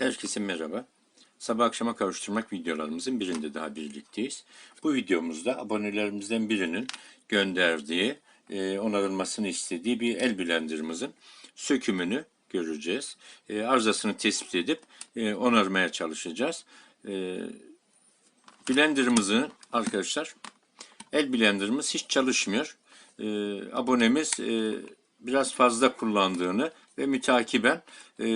Herkese merhaba. Sabah akşama kavuşturmak videolarımızın birinde daha birlikteyiz. Bu videomuzda abonelerimizden birinin gönderdiği, e, onarılmasını istediği bir el blenderımızın sökümünü göreceğiz. E, arızasını tespit edip e, onarmaya çalışacağız. E, blenderımızın arkadaşlar el blenderımız hiç çalışmıyor. E, abonemiz biraz fazla kullandığını ve mütakiben e,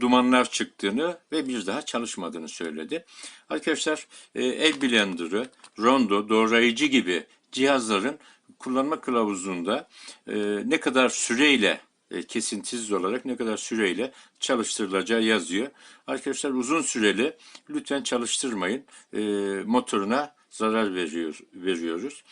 dumanlar çıktığını ve bir daha çalışmadığını söyledi. Arkadaşlar e, el blenderı, rondo, doğrayıcı gibi cihazların kullanma kılavuzunda e, ne kadar süreyle e, kesintisiz olarak ne kadar süreyle çalıştırılacağı yazıyor. Arkadaşlar uzun süreli lütfen çalıştırmayın. E, motoruna zarar veriyor, veriyoruz.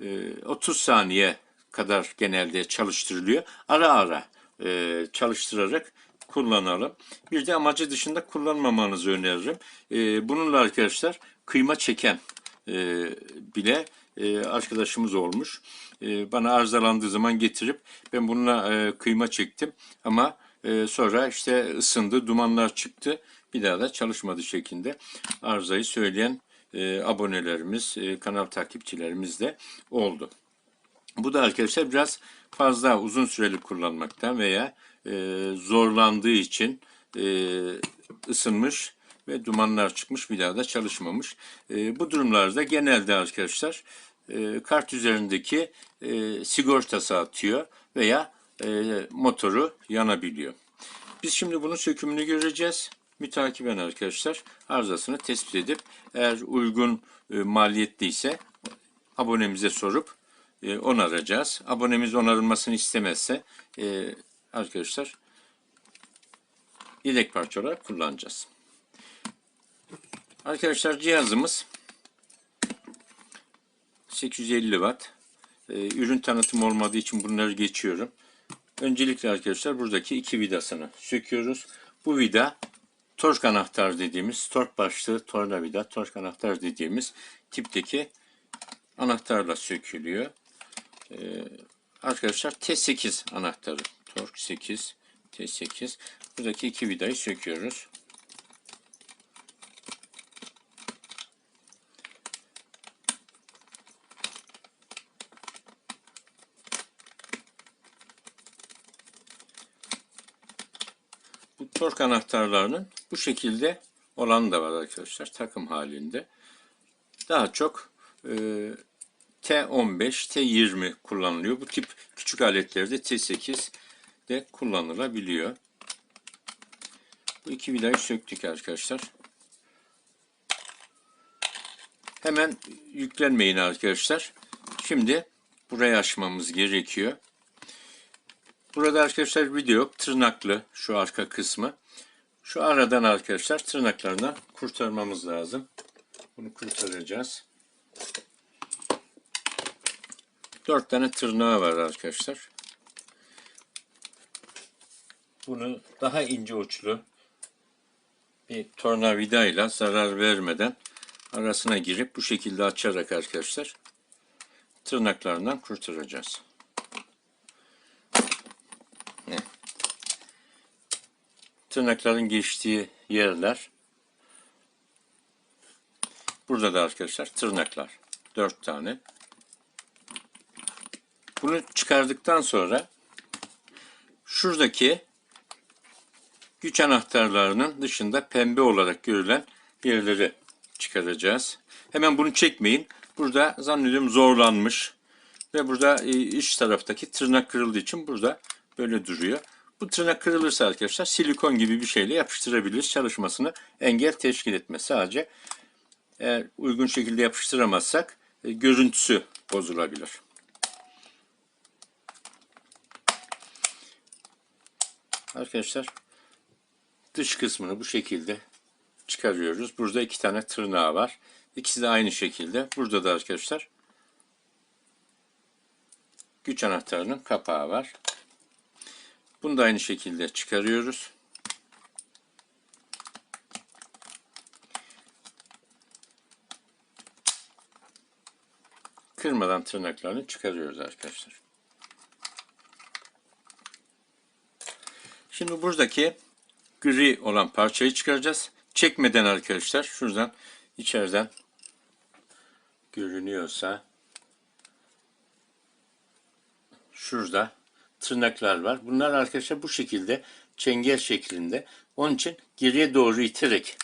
E, 30 saniye kadar genelde çalıştırılıyor. Ara ara e, çalıştırarak kullanalım. Bir de amacı dışında kullanmamanızı öneririm. E, bununla arkadaşlar kıyma çeken e, bile e, arkadaşımız olmuş. E, bana arızalandığı zaman getirip ben bununla e, kıyma çektim ama e, sonra işte ısındı, dumanlar çıktı. Bir daha da çalışmadı şeklinde arızayı söyleyen e, abonelerimiz, e, kanal takipçilerimiz de oldu. Bu da arkadaşlar biraz fazla uzun süreli kullanmaktan veya e, zorlandığı için e, ısınmış ve dumanlar çıkmış bir daha da çalışmamış. E, bu durumlarda genelde arkadaşlar e, kart üzerindeki e, sigortası atıyor veya e, motoru yanabiliyor. Biz şimdi bunun sökümünü göreceğiz. Mütakiben arkadaşlar arızasını tespit edip eğer uygun e, maliyetliyse abonemize sorup e, onaracağız. Abonemiz onarılmasını istemezse e, arkadaşlar yedek parça olarak kullanacağız. Arkadaşlar cihazımız 850 watt. E, ürün tanıtım olmadığı için bunları geçiyorum. Öncelikle arkadaşlar buradaki iki vidasını söküyoruz. Bu vida tork anahtar dediğimiz, tork başlığı tornavida, tork anahtar dediğimiz tipteki anahtarla sökülüyor. Ee, arkadaşlar T8 anahtarı. Tork 8, T8. Buradaki iki vidayı söküyoruz. Bu tork anahtarlarının bu şekilde olan da var arkadaşlar takım halinde. Daha çok e, T15, T20 kullanılıyor. Bu tip küçük aletlerde T8 de kullanılabiliyor. Bu iki vidayı söktük arkadaşlar. Hemen yüklenmeyin arkadaşlar. Şimdi burayı açmamız gerekiyor. Burada arkadaşlar video. Tırnaklı şu arka kısmı. Şu aradan arkadaşlar tırnaklarından kurtarmamız lazım. Bunu kurtaracağız. Dört tane tırnağı var arkadaşlar. Bunu daha ince uçlu bir tornavida ile zarar vermeden arasına girip bu şekilde açarak arkadaşlar tırnaklarından kurtaracağız. Tırnakların geçtiği yerler burada da arkadaşlar tırnaklar. Dört tane. Bunu çıkardıktan sonra şuradaki güç anahtarlarının dışında pembe olarak görülen yerleri çıkaracağız. Hemen bunu çekmeyin. Burada zannediyorum zorlanmış ve burada e, iç taraftaki tırnak kırıldığı için burada böyle duruyor. Bu tırnak kırılırsa arkadaşlar silikon gibi bir şeyle yapıştırabiliriz. Çalışmasını engel teşkil etmez. Sadece eğer uygun şekilde yapıştıramazsak e, görüntüsü bozulabilir. Arkadaşlar dış kısmını bu şekilde çıkarıyoruz. Burada iki tane tırnağı var. İkisi de aynı şekilde. Burada da arkadaşlar güç anahtarının kapağı var. Bunu da aynı şekilde çıkarıyoruz. Kırmadan tırnaklarını çıkarıyoruz arkadaşlar. Şimdi buradaki gri olan parçayı çıkaracağız. Çekmeden arkadaşlar şuradan içeriden görünüyorsa şurada tırnaklar var. Bunlar arkadaşlar bu şekilde çengel şeklinde. Onun için geriye doğru iterek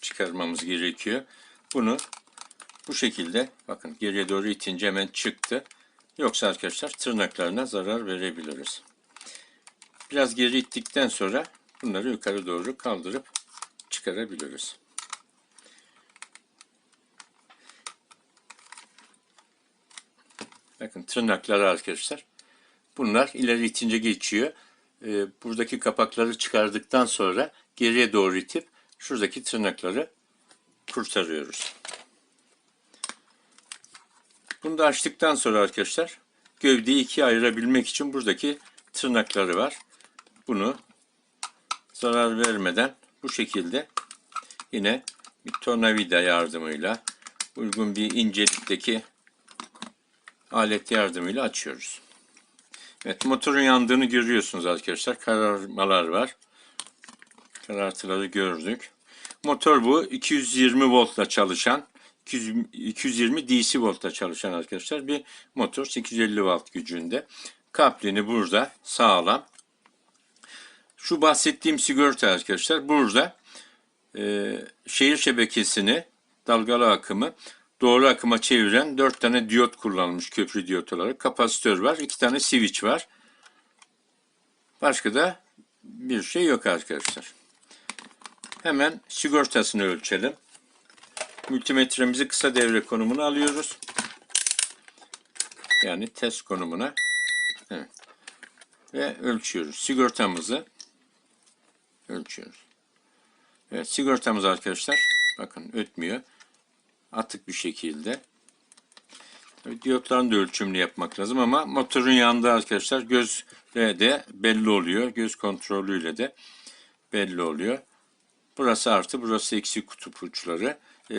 çıkarmamız gerekiyor. Bunu bu şekilde bakın geriye doğru itince hemen çıktı. Yoksa arkadaşlar tırnaklarına zarar verebiliriz. Biraz geri ittikten sonra bunları yukarı doğru kaldırıp çıkarabiliriz. Bakın tırnakları arkadaşlar. Bunlar ileri itince geçiyor. Ee, buradaki kapakları çıkardıktan sonra geriye doğru itip şuradaki tırnakları kurtarıyoruz. Bunu da açtıktan sonra arkadaşlar gövdeyi ikiye ayırabilmek için buradaki tırnakları var. Bunu zarar vermeden bu şekilde yine bir tornavida yardımıyla uygun bir incelikteki alet yardımıyla açıyoruz. Evet motorun yandığını görüyorsunuz arkadaşlar. Kararmalar var. Karartıları gördük. Motor bu 220 voltla çalışan 200 220 DC voltla çalışan arkadaşlar bir motor 850 watt gücünde. Kaplini burada sağlam. Şu bahsettiğim sigorta arkadaşlar burada e, şehir şebekesini dalgalı akımı doğru akıma çeviren 4 tane diyot kullanılmış köprü diyot olarak. Kapasitör var, 2 tane switch var. Başka da bir şey yok arkadaşlar. Hemen sigortasını ölçelim. Multimetremizi kısa devre konumuna alıyoruz. Yani test konumuna. Evet. Ve ölçüyoruz. Sigortamızı ölçüyoruz. Evet sigortamız arkadaşlar bakın ötmüyor. Atık bir şekilde. Evet, diyotların da ölçümünü yapmak lazım ama motorun yanında arkadaşlar gözle de belli oluyor. Göz kontrolüyle de belli oluyor. Burası artı, burası eksi kutup uçları. Ee,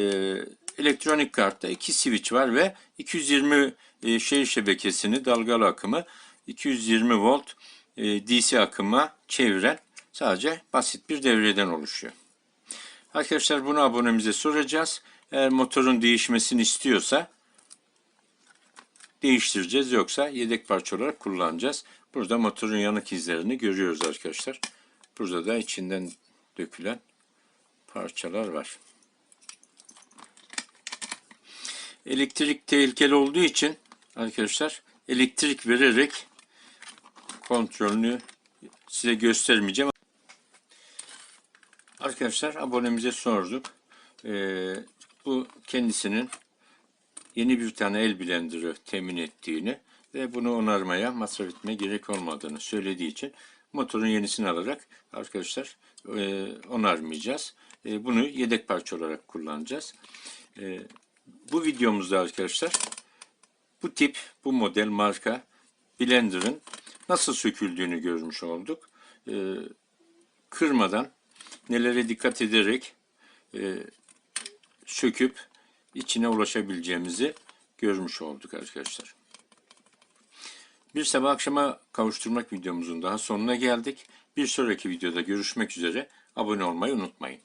elektronik kartta iki switch var ve 220 e, şehir şebekesini dalgalı akımı 220 volt e, DC akıma çeviren sadece basit bir devreden oluşuyor. Arkadaşlar bunu abonemize soracağız. Eğer motorun değişmesini istiyorsa değiştireceğiz yoksa yedek parça olarak kullanacağız. Burada motorun yanık izlerini görüyoruz arkadaşlar. Burada da içinden dökülen parçalar var. Elektrik tehlikeli olduğu için arkadaşlar elektrik vererek kontrolünü size göstermeyeceğim. Arkadaşlar abonemize sorduk. Ee, bu kendisinin yeni bir tane el blenderı temin ettiğini ve bunu onarmaya, masraf etmeye gerek olmadığını söylediği için motorun yenisini alarak arkadaşlar e, onarmayacağız. E, bunu yedek parça olarak kullanacağız. E, bu videomuzda arkadaşlar bu tip, bu model marka blenderın nasıl söküldüğünü görmüş olduk. E, kırmadan, nelere dikkat ederek e, söküp içine ulaşabileceğimizi görmüş olduk arkadaşlar. Bir sabah akşama kavuşturmak videomuzun daha sonuna geldik. Bir sonraki videoda görüşmek üzere. Abone olmayı unutmayın.